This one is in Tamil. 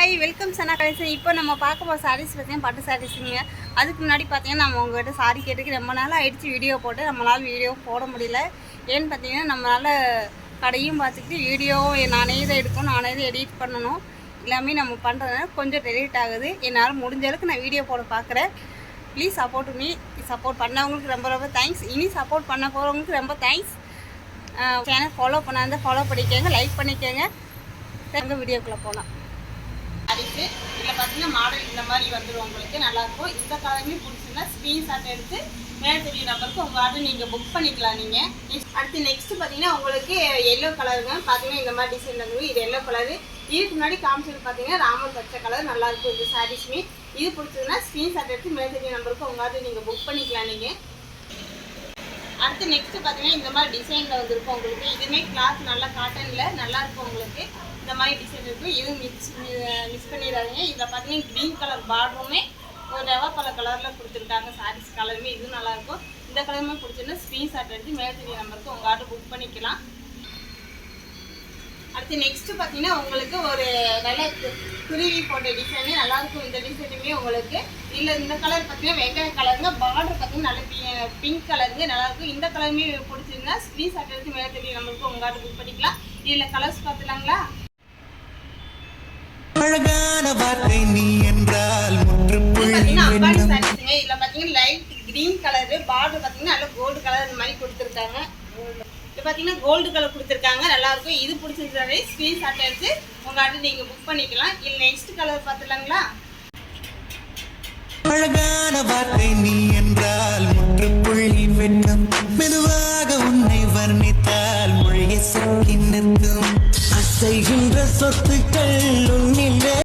ஹாய் வெல்கம் சனா கலெக்ஷன் இப்போ நம்ம பார்க்க போகிற சாரீஸ் பார்த்தீங்கன்னா பட்டு சாரீஸுங்க அதுக்கு முன்னாடி பார்த்தீங்கன்னா நம்ம உங்கள்கிட்ட சாரி கேட்டுக்கு ரொம்ப நாள் ஆயிடுச்சு வீடியோ போட்டு. நம்மளால் வீடியோ போட முடியல. ஏன்னு பார்த்தீங்கன்னா நம்மளால் கடையும் பார்த்துக்கிட்டு வீடியோவும் நானே தான் எடுக்கணும் நானே தான் எடிட் பண்ணணும். எல்லாமே நம்ம பண்ணுறதுனால கொஞ்சம் டெலிட் ஆகுது. என்னால் முடிஞ்ச அளவுக்கு நான் வீடியோ போட பார்க்குறேன் ப்ளீஸ் சப்போர்ட் மீ சப்போர்ட் பண்ணவங்களுக்கு ரொம்ப ரொம்ப தேங்க்ஸ் இனி சப்போர்ட் பண்ண போகிறவங்களுக்கு ரொம்ப தேங்க்ஸ் சேனல் ஃபாலோ பண்ணாத ஃபாலோ பண்ணிக்கோங்க லைக் பண்ணிக்கோங்க. எங்கள் வீடியோக்குள்ளே போகலாம் அடித்து இதில் பார்த்தீங்கன்னா மாடல் இந்த மாதிரி வந்துடும் உங்களுக்கு நல்லாயிருக்கும் இந்த காலமே பிடிச்சிருந்தா ஸ்க்ரீன்ஷாட் எடுத்து மேலே தெரிய நம்பருக்கு உங்கள் ஆர்டர் நீங்கள் புக் பண்ணிக்கலாம் நீங்கள் அடுத்து நெக்ஸ்ட் பார்த்தீங்கன்னா உங்களுக்கு எல்லோ கலருங்க பார்த்தீங்கன்னா இந்த மாதிரி டிசைன் வந்து இது எல்லோ கலரு இதுக்கு முன்னாடி காமிச்சது பார்த்தீங்கன்னா ராமர் பச்சை கலர் நல்லாயிருக்கும் இது சாரீஸ்மே இது பிடிச்சதுன்னா ஸ்க்ரீன்ஷாட் எடுத்து மேலே தெரிய நம்பருக்கு உங்கள் ஆர்டர் நீங்கள் புக் பண்ணிக்கலாம் நீங்கள் அடுத்து நெக்ஸ்ட் பார்த்தீங்கன்னா இந்த மாதிரி டிசைனில் வந்துருக்கும் உங்களுக்கு. இதுவுமே கிளாத் நல்லா காட்டனில் நல்லா இருக்கும் உங்களுக்கு. இந்த மாதிரி டிசைன் இருக்கும். இதுவும் மிக்ஸ் மிஸ் பண்ணிடாதீங்க. இதில் பார்த்தீங்கன்னா க்ரீன் கலர் பார்டருமே ஒரு ரவா பல கலரில் கொடுத்துருக்காங்க. சாரீஸ் கலருமே இதுவும் நல்லாயிருக்கும் இந்த கலருமே பிடிச்சிருந்தா ஸ்க்ரீன்ஷாட் எடுத்து மேலே தெரிய நம்பருக்கு உங்கள் ஆர்டர் புக் பண்ணிக்கலாம். அடுத்து நெக்ஸ்ட் பார்த்தீங்கன்னா உங்களுக்கு ஒரு நல்ல குருவி போட்ட டிசைனு நல்லா இருக்கும். இந்த டிசைனுமே உங்களுக்கு இல்லை இந்த கலர் பார்த்தீங்கன்னா வெங்காய கலருங்க பார்டர் பார்த்தீங்கன்னா நல்ல பிங்க் கலருங்க நல்லா இருக்கும். இந்த கலருமே பிடிச்சிருந்தா ஸ்க்ரீன்ஷாட் எடுத்து மேலே தெரியும் நம்மளுக்கு உங்கள்கிட்ட புக் பண்ணிக்கலாம். இதில் கலர்ஸ் பார்த்துலாங்களா அழகான வார்த்தை நீ என்றால் இதில் பார்த்தீங்கன்னா லைட் க்ரீன் கலரு பார்டர் பார்த்தீங்கன்னா நல்ல கோல்டு கலர் இந்த மாதிரி இது பார்த்தீங்கன்னா கோல்டு கலர் கொடுத்துருக்காங்க. நல்லா இருக்கும் இது பிடிச்சிருந்தாலே ஸ்க்ரீன்ஷாட் எடுத்து உங்கள் ஆர்டர் நீங்கள் புக் பண்ணிக்கலாம். இல்லை நெக்ஸ்ட் கலர் பார்த்துலாங்களா அழகான